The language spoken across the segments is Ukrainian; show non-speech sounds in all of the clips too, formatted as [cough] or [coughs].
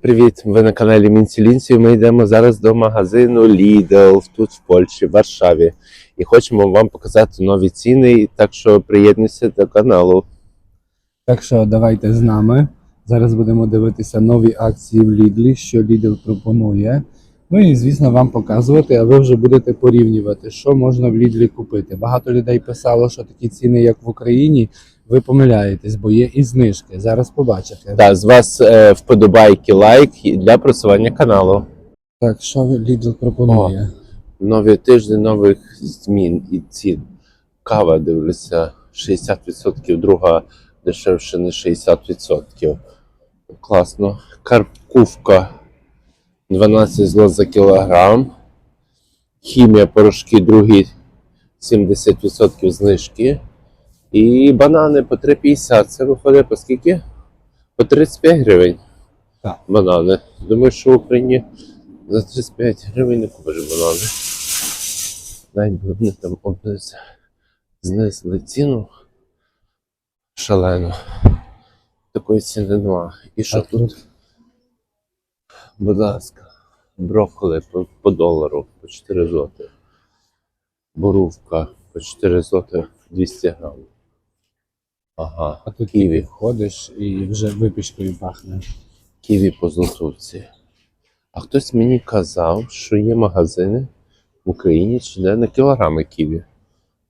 Привіт! Ви на каналі Мінцілінців. Ми йдемо зараз до магазину Lidl тут в Польщі, в Варшаві. І хочемо вам показати нові ціни, так що приєднуйся до каналу. Так що давайте з нами. Зараз будемо дивитися нові акції в Лідлі, що Lidl пропонує. Ну і звісно вам показувати, а ви вже будете порівнювати, що можна в Лідлі купити. Багато людей писало, що такі ціни, як в Україні, ви помиляєтесь, бо є і знижки. Зараз побачите. Та з вас е, вподобайки, лайк для просування каналу. Так, що Lidl пропонує? Новий тиждень нових змін і цін. Кава дивлюся 60%, друга дешевше не 60%. Класно. Карпкувка 12 злот за кілограм. Хімія порошки другі 70% знижки. І банани по 3,50. Це виходить по скільки? По 35 гривень. Так. Банани. Думаю, що в Україні за 35 гривень не купиш банани. Навіть би вони там обниз знесли ціну шалено. Такої ціни нема. І що А тут? Будь ласка, брокколи по, по долару по 4 злоти. Борувка по 4 злоти 200 грам. Ага, А тут ківі. ходиш і вже випічкою пахне. Ківі по злотовці. А хтось мені казав, що є магазини в Україні, чи де на кілограми ківі.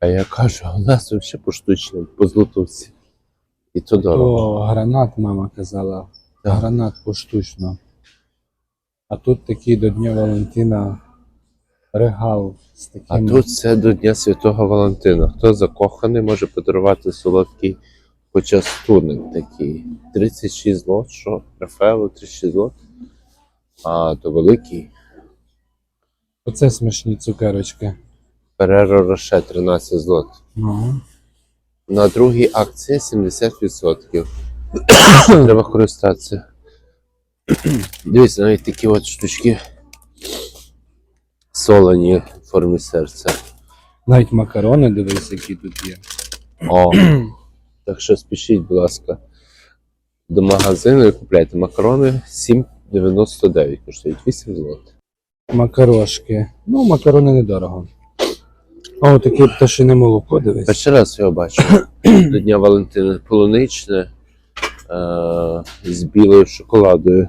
А я кажу, а у нас взагалі поштучно, по злотовці. І то дорого. То гранат, мама казала. Так. Гранат поштучно. А тут такий до Дня Валентина регал з таким. А тут це до Дня Святого Валентина. Хто закоханий, може подарувати солодкий почастунок такий. 36 злот, що? Рафаело 36 злот. А, то великий. Оце смачні цукерочки. Переро Роше 13 злот. Ну. На другій акції 70%. [coughs] Треба користатися. Дивись, навіть такі от штучки солоні в формі серця. Навіть макарони, дивись, які тут є. О, [coughs] так що спішіть, будь ласка, до магазину і купляйте макарони 7,99 коштують 8 злот. Макарошки. Ну, макарони недорого. О, таке пташине молоко, дивись. Перший раз його бачу. [clears throat] До Дня Валентина полуничне е- з білою шоколадою.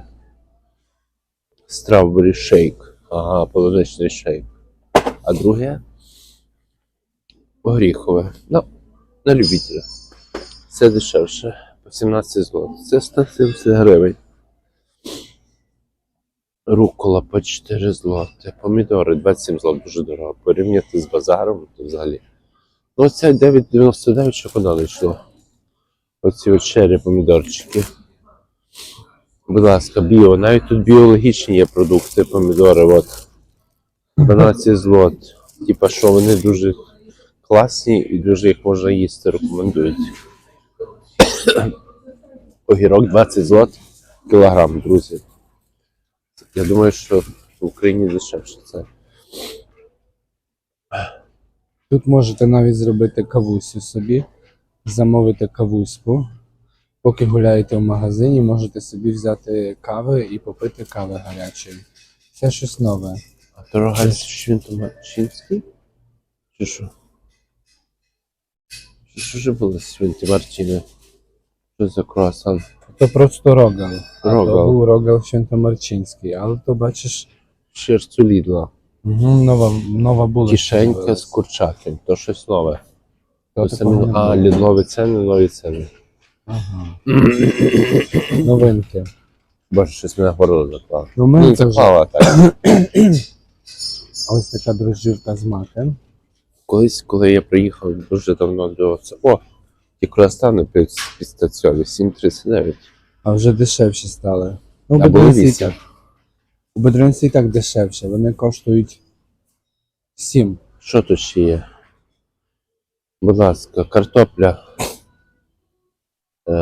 Strawberry шейк. Ага, полуничний шейк. А друге горіхове. Ну, на любителя. Це дешевше. По 17 злот. Це 170 гривень. Рукола по 4 злоти. Помідори 27 злот дуже дорого. Порівняти з базаром, то взагалі. Ну, оце 9,99 що куди не йшло. Оці от помідорчики. Будь ласка, біо. Навіть тут біологічні є продукти, помідори. От. 12 злот. Типа, що вони дуже класні і дуже їх можна їсти, рекомендують. Огірок 20 злот кілограм, друзі. Я думаю, що в Україні дешевше це. Тут можете навіть зробити кавусю собі, замовити кавуську. Поки гуляєте в магазині, можете собі взяти кави і попити кави гарячої. Це щось нове. А дорога Свінтомарчинський? Чи що? Чи що ж було Свінті Мартіни? Що за круасан? То просто рогал. А то був рогал Świętomarciński, але то бачиш, Шерстю Лідла. угу, нова, нова була. Кишенька з курчаком. То щось нове. То самі... А, лі- нові ціни, нові ціни. Ага. [clears throat] Новинки. Боже, щось мене горло заклало. Ну, Ну, ми це заклала так. ось така дрожжівка з маком. Колись, коли я приїхав дуже давно до це. О, ті круасани під, під стаціони 7,39. А вже дешевші стали. Ну, А бедренці і так. У бедренці і так дешевше. Вони коштують 7. Що тут ще є? Будь ласка, картопля. Е,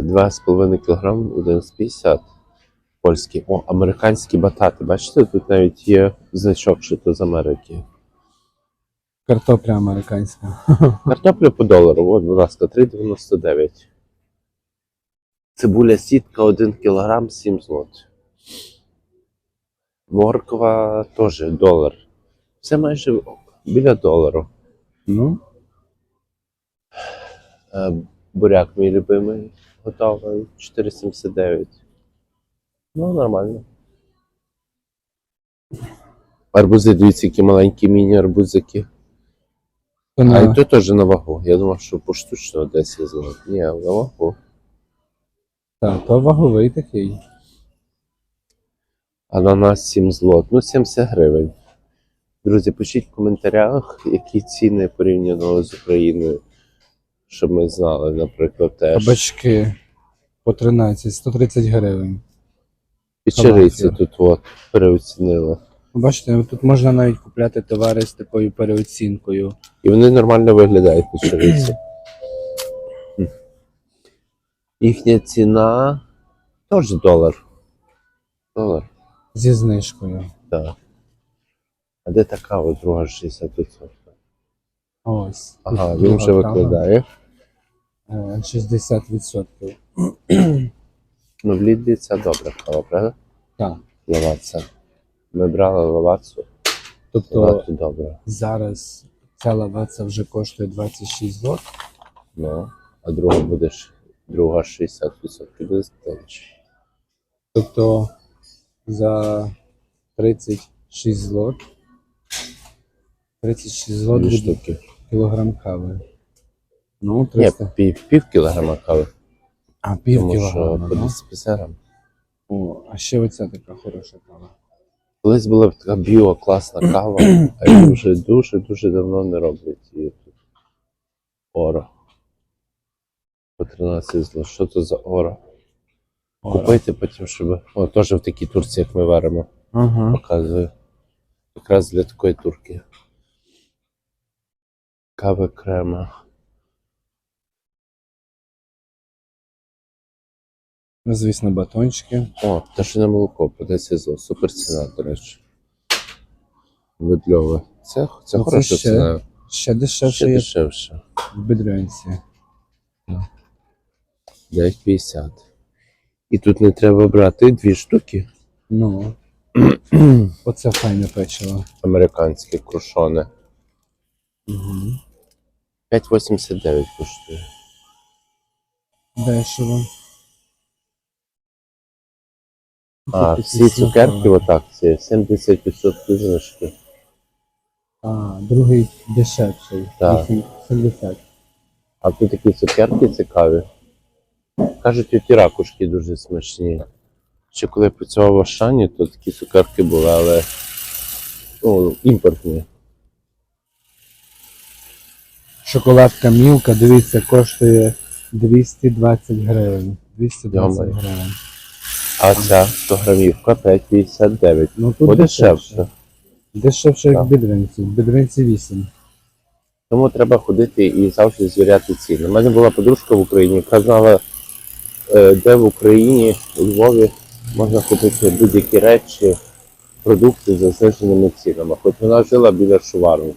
2,5 кг, 11,50 польський. О, американські батати. Бачите, тут навіть є значок, що то з Америки. Картопля американська. Картопля по долару, от, будь ласка, 3,99. Цибуля сітка 1 кг 7 злот. Морква теж долар. Все майже біля долару. Ну, Е, Буряк мій любимий, готовий 4,79. Ну, нормально. Арбузи, дивіться, які маленькі міні-арбузики. А на... і то теж на вагу. Я думав, що поштучно 10 злот. Ні, на вагу. Та, то ваговий такий. Ананас 7 злот. Ну, 70 гривень. Друзі, пишіть в коментарях, які ціни порівняно з Україною, щоб ми знали, наприклад, теж. Кабачки по 13, 130 гривень. Печериці тут от переоцінили. Бачите, тут можна навіть купляти товари з такою переоцінкою. І вони нормально виглядають печериці. Хм. Їхня ціна теж долар. Долар. Зі знижкою. Так. А де така от друга 60%? Ось. Ага, він вже викладає. е, 60%. Ну, в Лідлі це добра кава, правда? Так. Лаваца. Ми брали лавацу, Тобто лавацу добре. зараз ця лаваца вже коштує 26 злот. Ну, а друга буде друга 60% буде дешевше. Тобто за 36 злот. 36 злот Дві буде штуки. кілограм кави. Ну, Ні, пів, пів кілограма кави. А, пів Тому що кілограма. по ну. 250 грам. О, а ще оця така хороша кава. Колись була така біо класна кава, а її вже дуже-дуже давно не роблять її тут. Оро. По 13 зло. Що це за оро? Ора. Купити потім, щоб. О, теж в такій турці, як ми варимо, Ага. показую. Якраз для такої турки. Кави крема. Звісно, батончики. О, пташине молоко, по 10 зло. Супер ціна, до речі. Видльове. Це, це Ну, це хороша ще ціна. Ще дешевше Ще дешевше. в Бедрянці. 9,50. І тут не треба брати дві штуки. Ну. Оце файне печиво. Американське крушоне. Угу. 5,89 коштує. Дешево. А, всі цукерки смакові. в акції 70% знижки. А, другий дешевший. Так. 70. А тут такі цукерки цікаві. Кажуть, ті ракушки дуже смачні. Ще коли я працював в Ашані, то такі цукерки були, але ну, імпортні. Шоколадка Мілка, дивіться, коштує 220 гривень. 220 гривень. А ця 100 грамівка 5,59. Ну тут Подешевше. Дешевше, як Так. В Бедрянці 8. Тому треба ходити і завжди звіряти ціни. У мене була подружка в Україні, яка знала, е, де в Україні, у Львові можна купити будь-які речі, продукти за зниженими цінами. Хоч вона жила біля шуварні.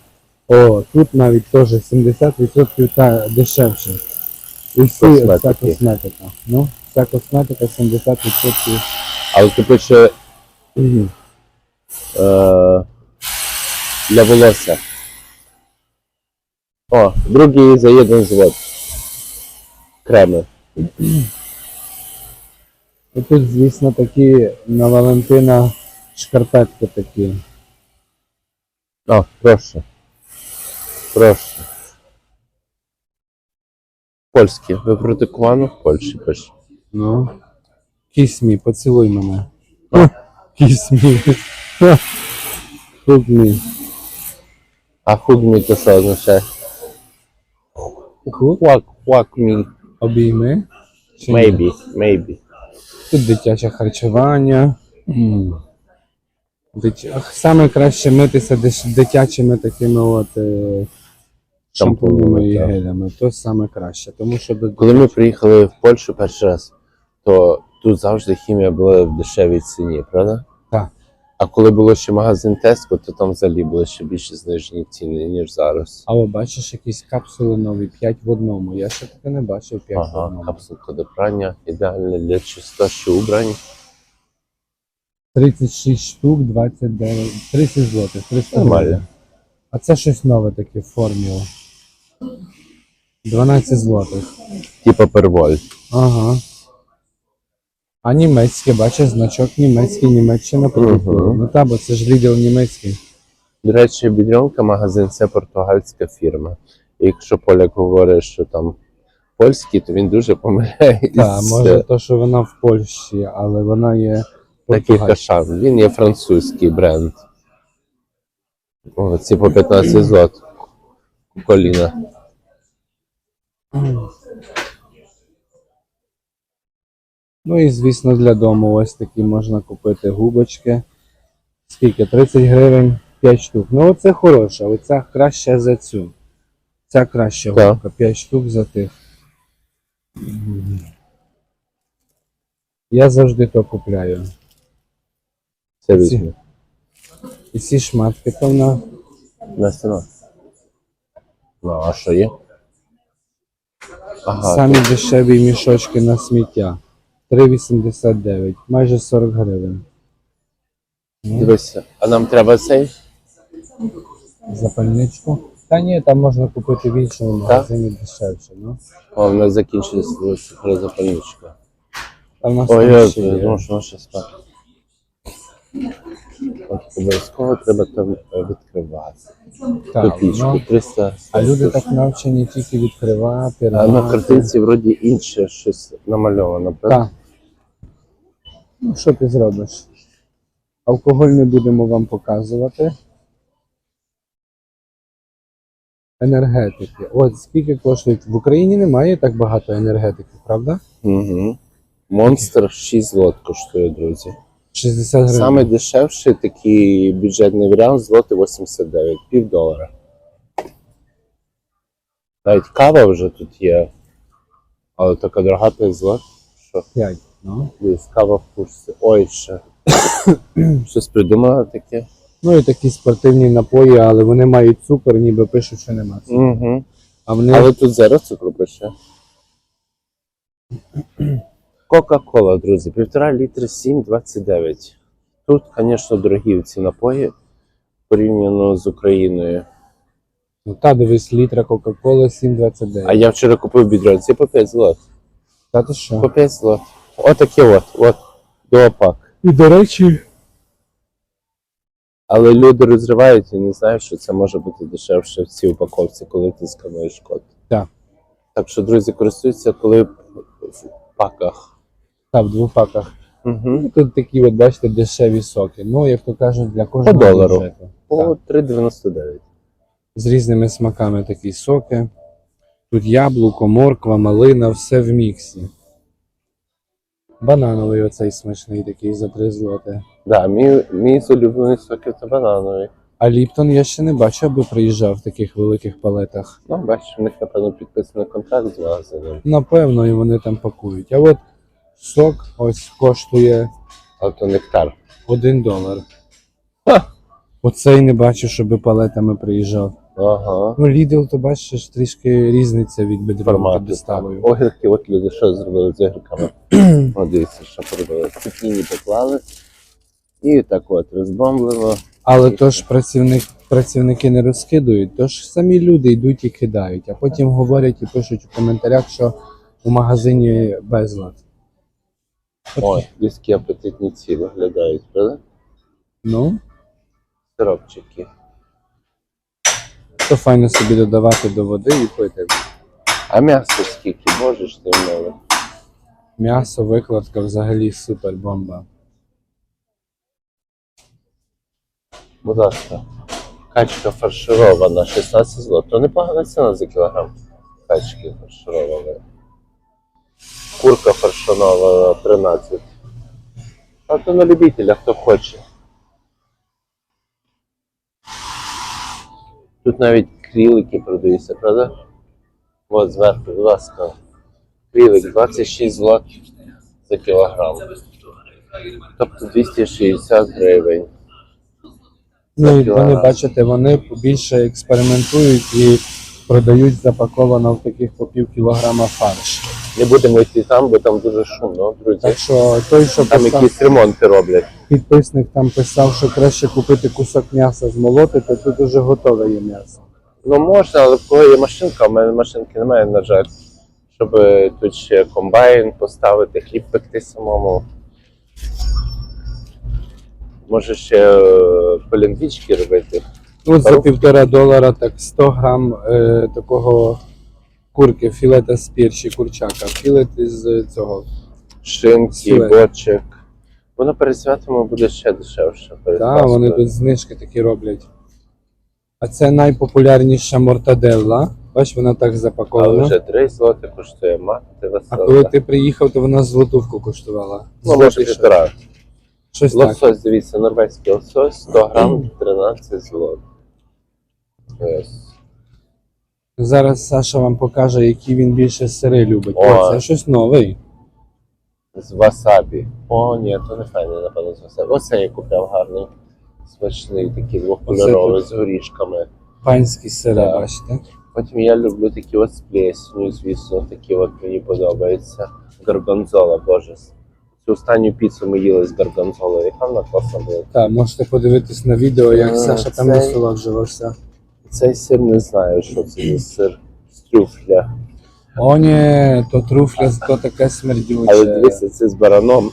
О, тут навіть теж 70% та дешевше. І всі Косметики. вся косметика. Ну, вся косметика 70%. Але ти пише е, для волосся. О, другий за один звод. Креми. І тут, звісно, такі на Валентина шкарпетки такі. О, прошу. Прошу. Польські. Ви продукувано в Польщі пише. Ну. Kiss me, поцілуй мене. Kiss me. Hug me. А хугмі то що означає? Хуак, хуак мі. Обійми. Чи ні? Maybe, maybe. Тут дитяче харчування. Дитя... Саме краще митися диш- дитячими такими от е... шампунями Шампунями, і так. гелями. То саме краще. Тому що до Коли ми приїхали в Польщу перший раз, то тут завжди хімія була в дешевій ціні, правда? Так. А коли було ще магазин Tesco, то там взагалі були ще більше знижені ціни, ніж зараз. А бачиш якісь капсули нові, 5 в одному. Я ще таке не бачив 5 в Ага, одному. капсулка до прання, ідеальна для чистоти убрань. 36 штук, 29, 30 злотих, 300 Нормально. А це щось нове таке в формі. 12 злотих. Типа перволь. Ага. А німецьке, бачиш, значок німецький, Німеччина. Мгм. Ну та, бо це ж Lidl німецький. До речі, Бідрьонка магазин це португальська фірма. І якщо поляк говорить, що там польський, то він дуже помиляється. Так, може то, що вона в Польщі, але вона є Такий португальська. кашан. Він є французький бренд. О, ці по 15 злот. Коліна. Ну і звісно для дому ось такі можна купити губочки. Скільки? 30 гривень 5 штук. Ну оце хороша, оця краще за цю. Ця краща Так. губка, 5 штук за тих. Я завжди то купляю. Це Ці. І ці шматки то вона На стіну. Ну, а що є? Ага, самі дешеві мішочки на сміття. 3,89, майже 40 гривень. дивися. А нам треба цей? Запальничку. Та ні, там можна купити в іншому магазині дешевше. Ну. О, в нас закінчилась запальничка. Там у нас Ой, там я ще є. що вона ще спати. От обов'язково треба там е, відкривати. Так, Копійку, ну, 300. а люди так навчені тільки відкривати. А на рвати. картинці вроді інше щось намальовано, правда? Так. Ну, що ти зробиш? Алкоголь не будемо вам показувати. Енергетики. От скільки коштують. В Україні немає так багато енергетиків, правда? Угу. Монстр 6 злот коштує, друзі. 60 гривень. Саме дешевший такий бюджетний варіант злоти 89, пів долара. Навіть кава вже тут є. Але така дорога 5 злот. Що? 5. Ну. Десь кава в курсі. Ой, ще. [coughs] Щось придумали таке. ну і такі спортивні напої, але вони мають цукор, ніби пишуть, що нема цукру. Угу. А вони Але тут зараз цукру пише. Кока-кола, друзі, півтора літри 7,29. Тут, звісно, дорогі ці напої порівняно з Україною. ну, та дивись, літра Кока-Коли 7,29. А я вчора купив бідронці по 5 злот. Та ти що? По 5 злот. Отаке от, от, дуопак. І до речі, Але люди розривають і не знають, що це може бути дешевше в цій упаковці, коли ти скануєш код. Так. Так що, друзі, користуються, коли в паках. та в двох паках. Угу. Тут такі, от бачите, дешеві соки. Ну, як то кажуть, для кожного долару. бюджету. По 3,99. З різними смаками такі соки. Тут яблуко, морква, малина, все в міксі. Банановий оцей смачний такий за 3 злоти. Да, мій, мій улюблений соків це банановий. А Ліптон я ще не бачив, аби приїжджав в таких великих палетах. Ну, бачиш, у них, напевно, підписаний контракт з магазином. Напевно, і вони там пакують. А от сок ось коштує А то нектар. 1 долар. Ха! Оцей не бачу, щоб палетами приїжджав. Ага. Ну, Lidl, то бачиш, трішки різниця від бедронки доставою. Огірки, от люди що зробили з огірками. От дивіться, що поробили. Цукіні поклали. І так от розбомблено. Але то ж працівник, працівники не розкидують, то ж самі люди йдуть і кидають, а потім говорять і пишуть у коментарях, що у магазині безлад. Ой, диски апетитні ці виглядають, правда? Ну, Сиропчики. то файно собі додавати до води і пити. А м'ясо скільки, боже ж ти милий. М'ясо, викладка взагалі супер бомба. Будь ласка. Качка фарширована 16 злот. То непогана ціна за кілограм. Качки фаршированої. Курка фарширована 13. А то на любителя, хто хоче. Тут навіть крілики продаються, правда? От зверху, будь ласка. Крілик 26 злот за кілограм. Тобто 260 гривень. Ну і вони, бачите, вони більше експериментують і продають запаковано в таких по пів кілограма фарш. Не будемо йти там, бо там дуже шумно, друзі. Так що той, що Там писав, якісь ремонти роблять. підписник там писав, що краще купити кусок м'яса змолотити, тут уже готове є м'ясо. Ну можна, але в кого є машинка, у мене машинки немає, на жаль. Щоб е, тут ще комбайн поставити, хліб пекти самому. Може ще е, поліндвічки робити. От за півтора долара так 100 грам е, такого курки, філета з пірші, курчака, філет із цього. Шинки, Сіле. бочок. Воно перед святами буде ще дешевше. Так, вони тут знижки такі роблять. А це найпопулярніша мортаделла. Бач, вона так запакована. вже 3 злоти коштує мати А коли ти приїхав, то вона злотувку коштувала. Ну, може півтора. Щось так. Лосось, дивіться, норвезький лосось, 100 грам, [clears throat] 13 злот. Ось. Зараз Саша вам покаже, які він більше сири любить. О. О, це щось новий. З васабі. О, ні, то не файне, напевно, з васабі. Оце я купляв гарний. Смачний, такий двохкольоровий з горішками. Панські сири, бачите? Потім я люблю такі от з плесню, звісно, такі от мені подобаються. Горгонзола, боже. Цю останню піцу ми їли з горгонзолою. Яка вона класна була. Так, можете подивитись на відео, як А, Саша там цей- насолоджувався. Цей сир не знаю, що це за сир з трюфля. О, ні, то труфля, то таке смердюче. Але дивися, це з бараном.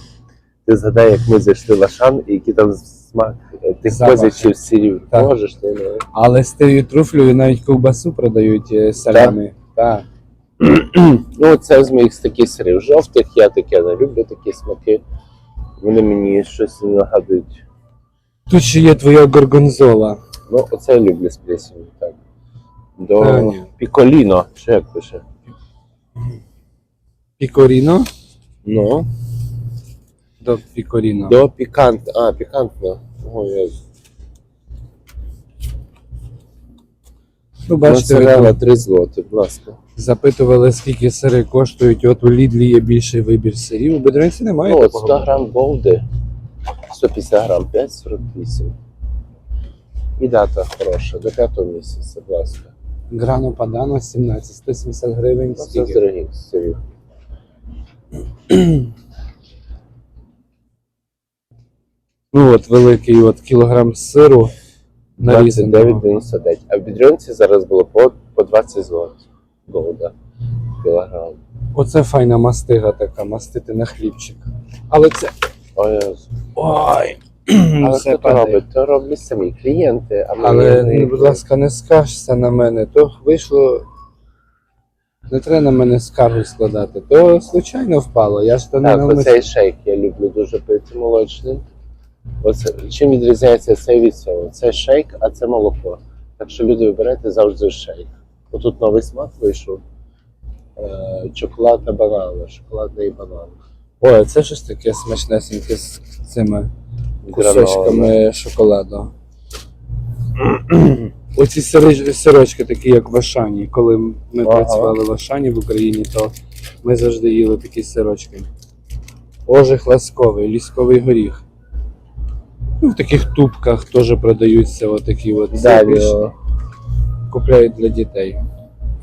Ти згадай, як ми зайшли в Ашан, і який там смак е, тих Запах. козячих сирів. Так. Можеш ти не. Але з тією труфлею навіть ковбасу продають е, салями. Так. Ну, це з моїх таких сирів жовтих, я таке не люблю такі смаки. Вони мені щось нагадують. Тут ще є твоя горгонзола. Ну, оце я люблю з плесенью, так. До Та ні. піколіно, чи як пише? Пікоріно? Ну, До пікоріно. до пікант. А, пікантно. О, я... Ну, бачите, ви Моцарелла там 3 злоти, будь ласка. запитували, скільки сири коштують. От у Лідлі є більший вибір сирів. У Бедренці немає Ну, от такого. 100 грам голди, 150 грам, 5,48. І дата хороша, до 5 місяця, будь ласка. Грано Падано 17, 170 гривень. Ну, Це з сирів. Ну от великий от кілограм сиру нарізаного. 29,99. А в бідрянці зараз було по, по 20 злот. Голда. Кілограм. Оце файна мастига така, мастити на хлібчик. Але це. Ой, Ой! але все хто то падає. робить? То роблять самі клієнти, а ми Але, не- ну, будь ласка, не скаржся на мене. То вийшло. Не треба на мене скаргу складати. То случайно впало. Я ж то не Так, навмисно. оцей шейк я люблю дуже пити молочним. Оце, чим відрізняється цей від цього? Це шейк, а це молоко. Так що люди вибирайте завжди шейк. Отут новий смак вийшов. Е, чоколад та банан, шоколадний банан. Ой, це щось таке смачнесеньке з цими кусочками шоколаду. [clears throat] Оці сири- сирочки такі, як в Ашані. Коли ми Ага. працювали в Ашані в Україні, то ми завжди їли такі сирочки. Ожих ласковий, лісковий горіх. Ну, в таких тубках теж продаються отакі от о, купляють для дітей.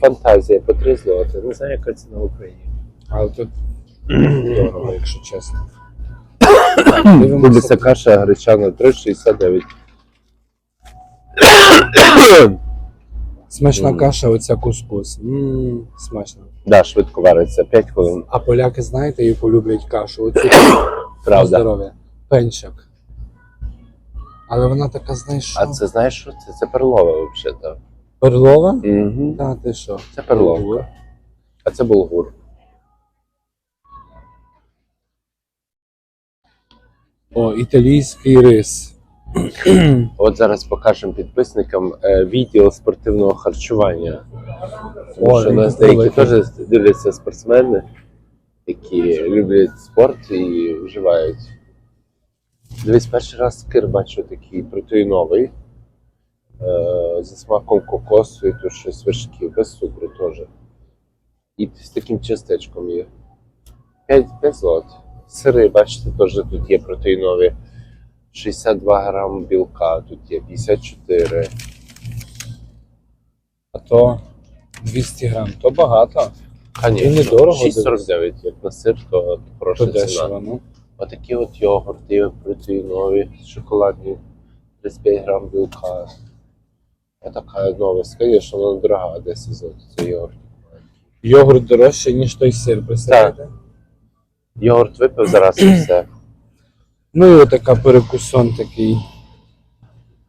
фантазія по 3 злоти. Не знаю, яка ціна в Україні. Але тут [clears throat] дорого, якщо чесно. Дивимося. каша гречана 3,69. Смачна Мгм. каша, оця кускус. Ммм, смачно. Да, швидко вариться, 5 хвилин. А поляки, знаєте, яку люблять кашу? Оцю Правда. здоров'я. Пенчик. Але вона така, знаєш, що? А це знаєш що? Це, це перлова взагалі. так. Перлова? Угу. Та ти що? Це перловка. А це булгур. О, італійський рис. [clears throat] От зараз покажемо підписникам е, відділ спортивного харчування. Тому Ой, що у нас деякі теж дивляться спортсмени, які люблять спорт і вживають. Дивись, перший раз скир бачу такий протеїновий. Е, зі смаком кокосу і тут щось вершків, без цукру теж. І з таким частечком є. 5, 5 злот. Сири, бачите, теж тут є протеїнові. 62 грам білка, тут є 54. А то 200 грам, то багато. Конечно. І недорого 6,49, як на сир, то То хороша ціна. дешево, ну. Отакі от йогурти протеїнові, шоколадні, 35 грам білка. А така новость, звісно, вона дорога, 10 злотих цей йогурт. Йогурт дорожче, ніж той сир, представляєте? Йогурт випив зараз і все. Ну і отака перекусон такий.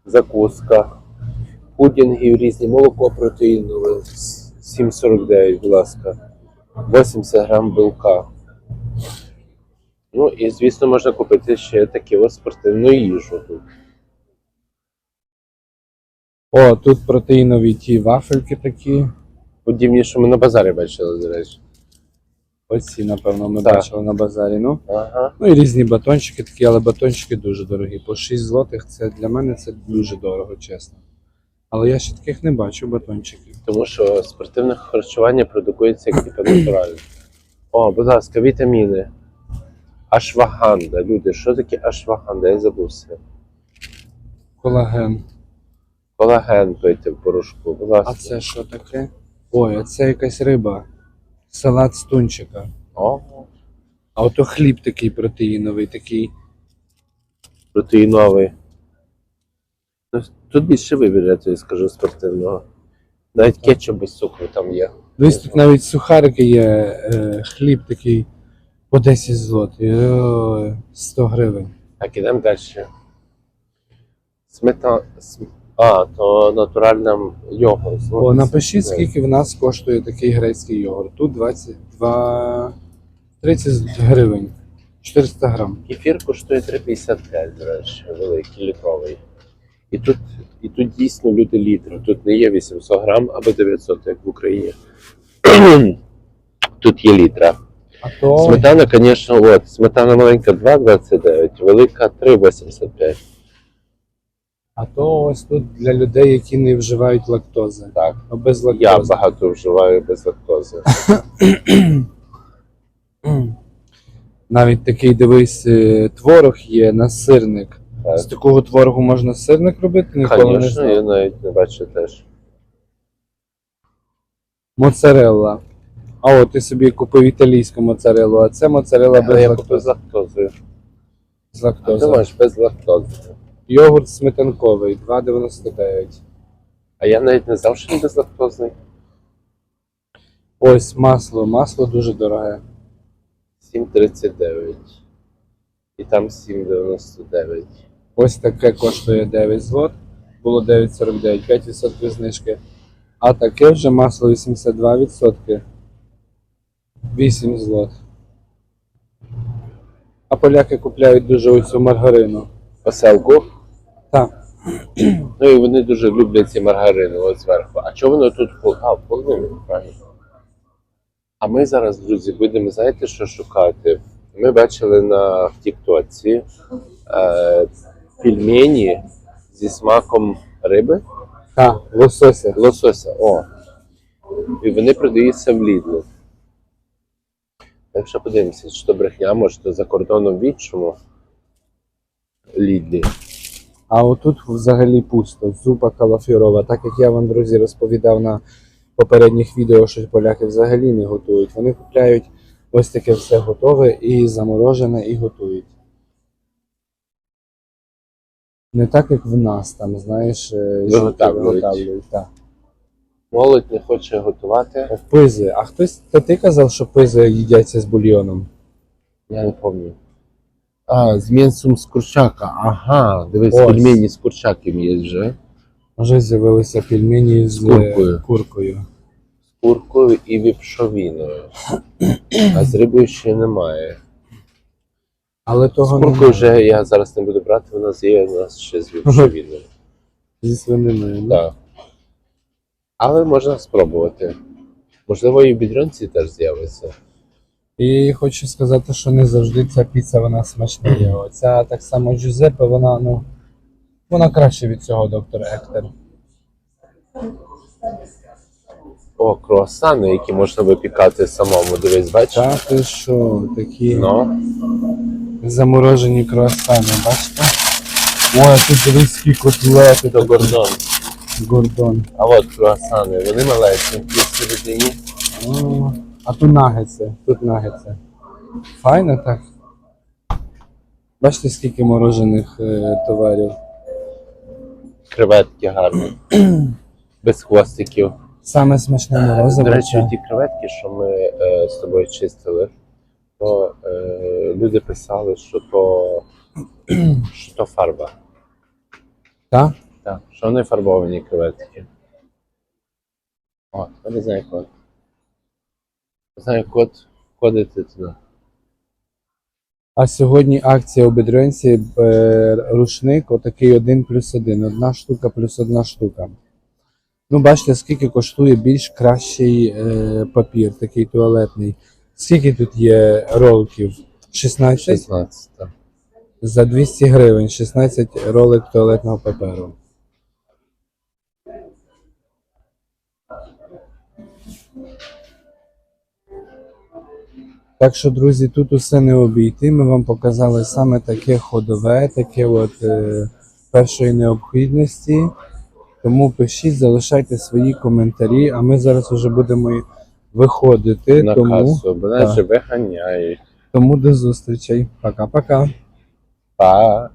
Закуска. Пудінги різні, молоко протеїнове, 7,49, будь ласка. 80 грам білка. Ну і звісно можна купити ще таку ось спортивну їжу тут. О, тут протеїнові ті вафельки такі. Подібні, що ми на базарі бачили, до речі. Оці, напевно, ми Так. бачили на базарі. Ну. Ага. ну і різні батончики такі, але батончики дуже дорогі. По 6 злотих це для мене це дуже дорого, чесно. Але я ще таких не бачу батончиків. Тому що спортивне харчування продукується як типу натурально. О, будь ласка, вітаміни. Ашваганда. Люди, що таке ашваганда? Я забувся. Колаген. Колаген пийте в порошку, будь ласка. А це що таке? Ой, а це якась риба. Салат з тунчика. О, А ото хліб такий протеїновий, такий. протеїновий. Ну, Тут більше вибір, я тобі скажу, спортивного. Навіть кетчуп без цукру там є. Десь тут навіть сухарики є, е, хліб такий по 10 злотих. 100 гривень. Так, ідемо далі. Смета... см- А, то натуральна йогурт. О, напишіть, скільки в нас коштує такий грецький йогурт. Тут 22... 30 гривень. 400 грам. Кефір коштує 3,55, до речі, великий літровий. І тут, і тут дійсно люди літр. Тут не є 800 грам або 900, як в Україні. [clears throat] Тут є літра. То Сметана, звісно, от, сметана маленька 2,29, велика 3,85. А то ось тут для людей, які не вживають лактози. Так. А без Я лактози. багато вживаю без лактози. [coughs] Навіть такий дивись, е, творог є на сирник. Так. З такого творогу можна сирник робити, ніколи не Звісно, знав. я навіть не бачу теж. Моцарелла. А от ти собі купив італійську моцареллу, а це моцарелла Але без я купив з лактози. лактозою. З А ти лактозою. маєш без лактози. Йогурт сметанковий, 2,99. А я навіть не знав, що він без лактози. Ось масло. Масло дуже дороге. 7,39. І там 7,99. Ось таке коштує 9 злот. Було 9,49, 5% знижки. А таке вже масло 82%. 8 злот. А поляки купляють дуже оцю маргарину. Оселку. Так. Ну і вони дуже люблять ці маргарини от зверху. А чого воно тут пол- А, в половину, правильно. А ми зараз, друзі, будемо, знаєте, що шукати? Ми бачили на Тіктоці е, пельмені зі смаком риби, Так, лосося. лосося. О. І вони продаються в Лідлі. Так що подивимося, чи то брехня, може, то за кордоном в іншому Лідлі. А отут взагалі пусто. Зупа калафірова. Так як я вам, друзі, розповідав на попередніх відео, що поляки взагалі не готують. Вони купляють ось таке все готове і заморожене, і готують. Не так, як в нас, там, знаєш, е, жінки Виготовлюють. виготовлюють. Так. Молодь не хоче готувати. Пизи. А хтось, то ти казав, що пизи їдяться з бульйоном. Я не пам'ятаю. А, з м'ясом з курчака. Ага, дивись, Ось. пельмені з курчаком є вже. Вже з'явилися пельмені з, З куркою. куркою. З куркою і віпшовіною. А з рибою ще немає. Але З того куркою немає. вже я зараз не буду брати, у нас є у нас ще з [laughs] віпшовіною. зі свининою. Так. Але можна спробувати. Можливо, і в бідронці теж з'явиться. І хочу сказати, що не завжди ця піца вона смачна є. Оця так само Джузеппе, вона ну вона краще від цього доктора Ектор. О, круасани, які можна випікати самому. Дивись, бачиш? Та ти що, такі Ну, заморожені круасани, бачите? Ой, а тут дивись скільки котлети, то гордон. Гордон. А от круасани, вони малесенькі всередині. О, А тут нагетси, тут нагетси. Файно так. Бачите, скільки морожених е, товарів. Креветки гарні. [clears throat] Без хвостиків. Саме смачне морозиво. До речі, це- ті креветки, що ми е, з тобою чистили, то е, люди писали, що то, [clears throat] що то фарба. Так? Так, що не фарбовані креветки. О, я не знаю код. Знаю код, кодити туди. А сьогодні акція у Бедренці е, рушник отакий один плюс один. Одна штука плюс одна штука. Ну, бачите, скільки коштує більш кращий е, папір, такий туалетний. Скільки тут є роликів? 16? 16. так. За 200 гривень 16 ролик туалетного паперу. Так що, друзі, тут усе не обійти. Ми вам показали саме таке ходове, таке от е, першої необхідності. Тому пишіть, залишайте свої коментарі, а ми зараз вже будемо виходити. На тому, касу, бо виганяють. тому до зустрічей. Пока-пока. Па.